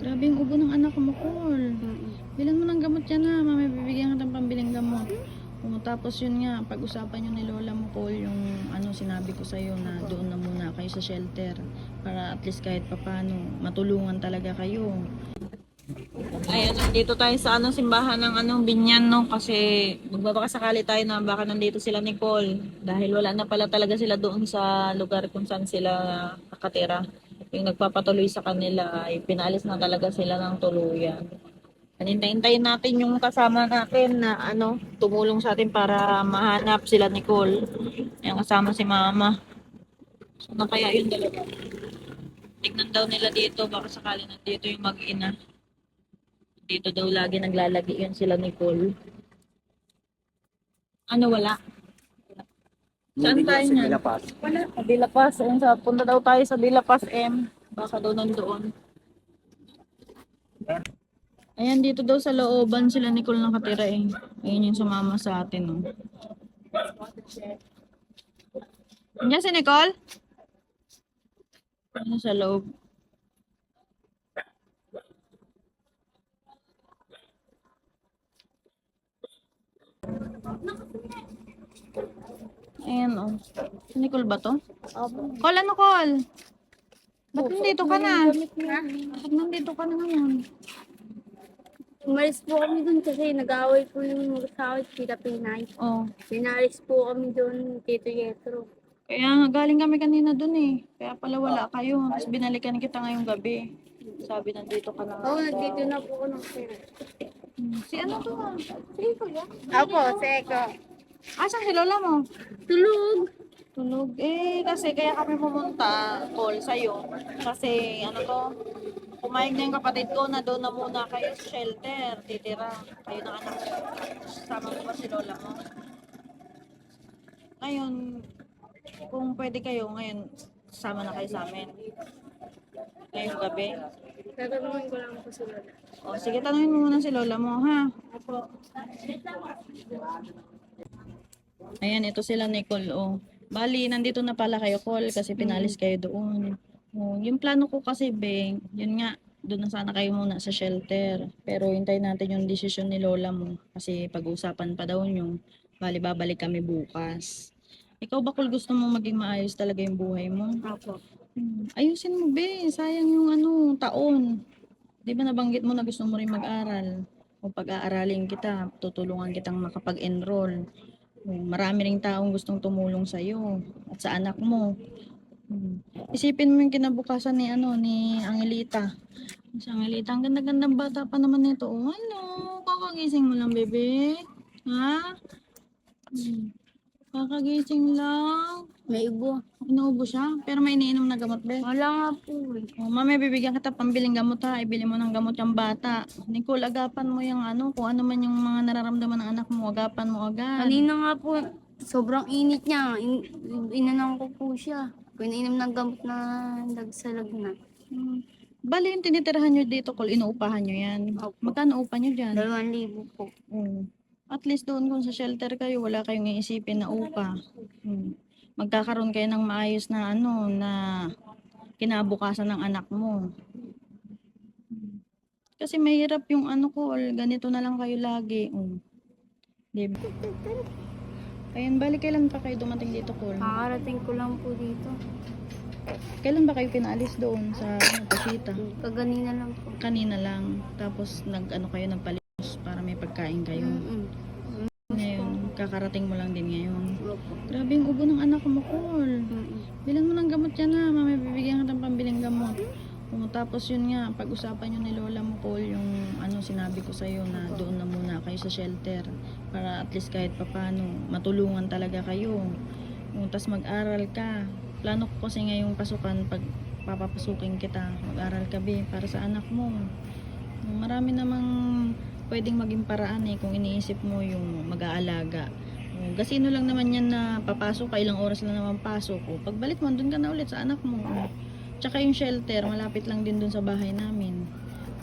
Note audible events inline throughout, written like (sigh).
Grabe yung ubo ng anak mo, Col. Bilan mo ng gamot yan ha. Mami, bibigyan ka ng pambiling gamot. O, tapos yun nga, pag-usapan yun ni Lola mo, Col, yung ano sinabi ko sa'yo na doon na muna kayo sa shelter. Para at least kahit papano, matulungan talaga kayo. Ayan, nandito tayo sa anong simbahan ng anong binyan, no? Kasi magbabaka sakali tayo na baka nandito sila Nicole. Dahil wala na pala talaga sila doon sa lugar kung saan sila nakatira. Yung nagpapatuloy sa kanila ay pinalis na talaga sila ng tuluyan. Hintayin natin yung kasama natin na ano, tumulong sa atin para mahanap sila Nicole. Yung kasama si Mama. So na kaya yung dalawa. Tignan daw nila dito, baka sakali nandito yung mag-ina. Dito daw lagi naglalagi yun sila Nicole. Ano wala? Saan tayo niyan? Wala. Sa Dilapas. Ayun, sa, punta daw tayo sa Dilapas M. Baka daw nandoon. Ayan, dito daw sa looban sila Nicole nakatira eh. Ayun yung sumama sa atin. Oh. Diyan si Nicole? Ano sa loob? Ayan oh. Nicole ba to? Call ano call? Ba't nandito ka na? Ba't nandito ka na ngayon? Umalis po kami dun kasi nag-away po yung mag-asawit kita Pinay. Oh. Pinalis po kami dun Tito Yetro. Kaya nga, galing kami kanina dun eh. Kaya pala wala kayo. Tapos binalikan kita ngayong gabi. Sabi nandito ka na. Oo, oh, nandito na po ako ng pera. Hmm, Si ano to ah? Si Kuya? Apo, seko. Asan si Lola mo? Tulog. Tulog. Eh, kasi kaya kami pumunta, call sa'yo. Kasi, ano to, pumayag na yung kapatid ko na doon na muna kayo sa shelter. Titira. Kayo ng anak. Sama mo ba si Lola mo? Ngayon, kung pwede kayo, ngayon, sama na kayo sa amin. Ngayong gabi. Tatanungin ko lang po sila. O, sige, tanungin mo muna si Lola mo, ha? Apo. Ayan, ito sila Nicole, oh. Bali, nandito na pala kayo, call, kasi pinalis kayo doon. Oh, yung plano ko kasi, Beng, yun nga, doon na sana kayo muna sa shelter. Pero hintayin natin yung desisyon ni Lola mo. Kasi pag-usapan pa daw nyo. Bali, babalik kami bukas. Ikaw ba, kung gusto mo maging maayos talaga yung buhay mo? Apo. Hmm, Ayusin mo, be. Sayang yung ano, taon. Di ba nabanggit mo na gusto mo rin mag-aral? O pag-aaralin kita, tutulungan kitang makapag-enroll. Marami ring taong gustong tumulong sa iyo at sa anak mo. Hmm. Isipin mo yung kinabukasan ni ano ni Angelita. Si Angelita, ang ganda-gandang bata pa naman nito. Oh, ano? Kakagising mo lang, bebe. Ha? Hmm. Kakagising lang. May ibo. Inuubo siya, pero may iniinom na gamot, be. Wala nga po eh. Oh, mami, bibigyan kita pambiling gamot ha. Ibili mo ng gamot yung bata. Nicole, agapan mo yung ano, kung ano man yung mga nararamdaman ng anak mo, agapan mo agad. Kanina nga po, sobrang init niya. In, inanang ko po siya. Pinainom ng gamot na nagsalag na. Hmm. Bali, yung tinitirahan nyo dito, Col, inuupahan nyo yan. Opo. Magkano upa nyo dyan? Dalawang libo po. Hmm. At least doon kung sa shelter kayo, wala kayong iisipin na upa. Hmm. Magkakaroon kayo ng maayos na ano, na kinabukasan ng anak mo. Kasi mahirap yung ano ko, ganito na lang kayo lagi. Um. Diba? Ayan, bali kailan pa kayo dumating dito, Col? Kakarating ko lang po dito. Kailan ba kayo pinaalis doon sa Pasita? Kaganina lang po. Kanina lang. Tapos nag-ano kayo, nagpalimos para may pagkain kayo. Mm-mm. Ngayon, kakarating mo lang din ngayon. Opo. Grabe yung ubo ng anak mo, Col. Mm-mm. Bilan mo ng gamot yan ha. Mami, bibigyan ka ng pambiling gamot. O, tapos yun nga, pag-usapan nyo ni Lola mo, Col, yung ano sinabi ko sa'yo na doon na muna kayo sa shelter. Para at least kahit papano, matulungan talaga kayo. O, tapos mag-aral ka. Plano ko kasi ngayong pasukan, pag papapasukin kita, mag-aral ka, be, para sa anak mo. O, Marami namang pwedeng maging paraan eh kung iniisip mo yung mag-aalaga. O, Gasino lang naman yan na papasok ka, ilang oras lang naman pasok. O, pagbalik mo, doon ka na ulit sa anak mo. Tsaka yung shelter, malapit lang din doon sa bahay namin.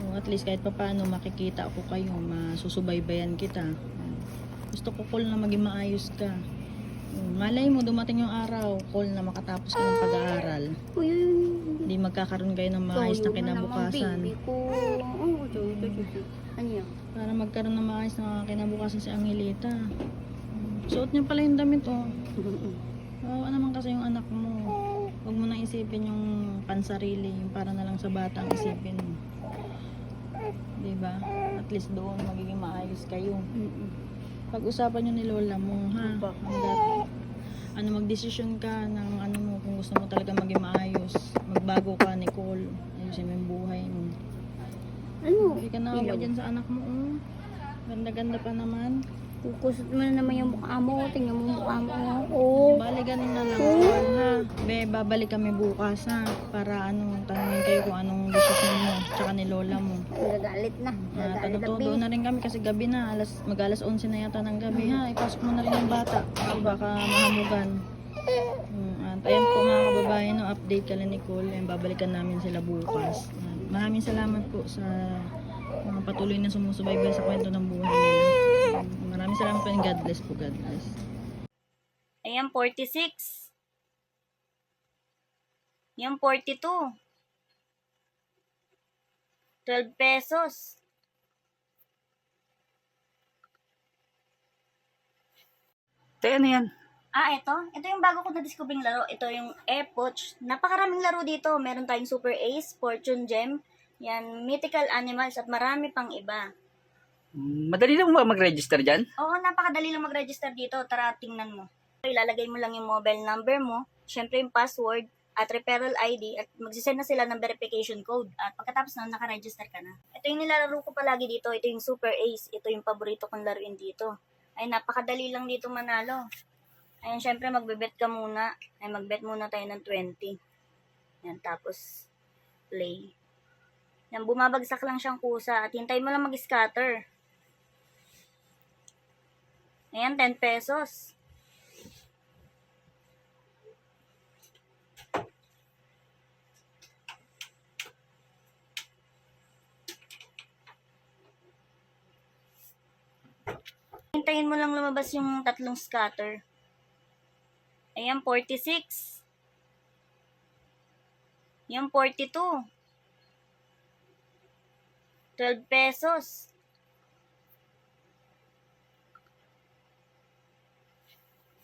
O, at least kahit papaano makikita ako kayo, masusubaybayan kita. Gusto ko cool na maging maayos ka. Mm, Malay mo, dumating yung araw, call na makatapos ka ng pag-aaral. Uy, uy, uy. Hindi magkakaroon kayo ng maayos na kinabukasan. baby ko. Oh, toyo. Ano yan? Para magkaroon ng maayos na kinabukasan si Angelita. Suot niya pala yung damit, oh. (laughs) Oo naman kasi yung anak mo. Huwag mo na isipin yung pansarili, yung para na lang sa bata ang isipin mo. Diba? At least doon magiging maayos kayo. Mm-mm. Pag-usapan nyo ni Lola mo, ha? Hanggat, ano, magdesisyon ka ng ano mo, kung gusto mo talaga maging maayos. Magbago ka, Nicole. Ayusin mo yung buhay mo. Ano? Hindi ka Ilaw. dyan sa anak mo, oh. Ganda-ganda pa naman. Kukusot mo na naman yung mukha mo. Tingnan mo yung mukha mo. Oh. Bali, ganun na lang, Nicole, ha? Be, babalik kami bukas, ha? Para, ano, tanungin kayo kung anong desisyon mo, tsaka ni Lola mo. Nagagalit na. Ah, Nagagalit na, babe. na rin kami kasi gabi na, alas, mag alas 11 na yata ng gabi ha. Ipasok mo na rin yung bata. Kasi baka mahamugan. Hmm, at ayan po mga kababayan, no, update ka lang Nicole. Ayan, babalikan namin sila bukas. Ayan, maraming salamat po sa mga patuloy na sumusubaybay sa kwento ng buhay nila. Maraming salamat po and God bless po, God bless. Ayan, 46. Yan, 42. 12 pesos. Te, ano yan? Ah, ito. Ito yung bago ko na-discovering laro. Ito yung Epoch. Napakaraming laro dito. Meron tayong Super Ace, Fortune Gem, yan, Mythical Animals, at marami pang iba. Madali lang ba mag-register dyan? Oo, napakadali lang mag-register dito. Tara, tingnan mo. Ilalagay mo lang yung mobile number mo, syempre yung password, at referral ID, at magsisend na sila ng verification code. At pagkatapos na, nakaregister ka na. Ito yung nilalaro ko palagi dito. Ito yung Super Ace. Ito yung paborito kong laruin dito. Ay, napakadali lang dito manalo. Ayan, syempre, magbebet ka muna. Ay, magbet muna tayo ng 20. Yan, tapos, play. Yan, bumabagsak lang siyang kusa. At hintay mo lang mag-scatter. Ayan, 10 pesos. Hintayin mo lang lumabas yung tatlong scatter. Ayan, 46. Yan, 42. 12 pesos.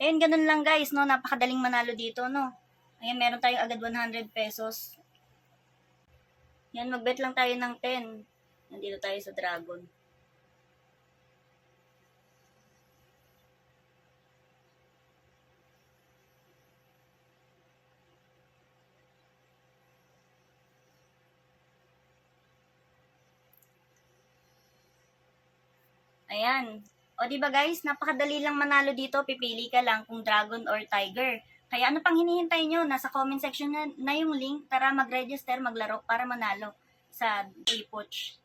Ayan, ganun lang guys, no? Napakadaling manalo dito, no? Ayan, meron tayong agad 100 pesos. Yan, magbet lang tayo ng 10. Nandito tayo sa Dragon. Ayan. O di ba guys, napakadali lang manalo dito. Pipili ka lang kung dragon or tiger. Kaya ano pang hinihintay nyo? Nasa comment section na, na yung link. Tara mag-register, maglaro para manalo sa Epoch.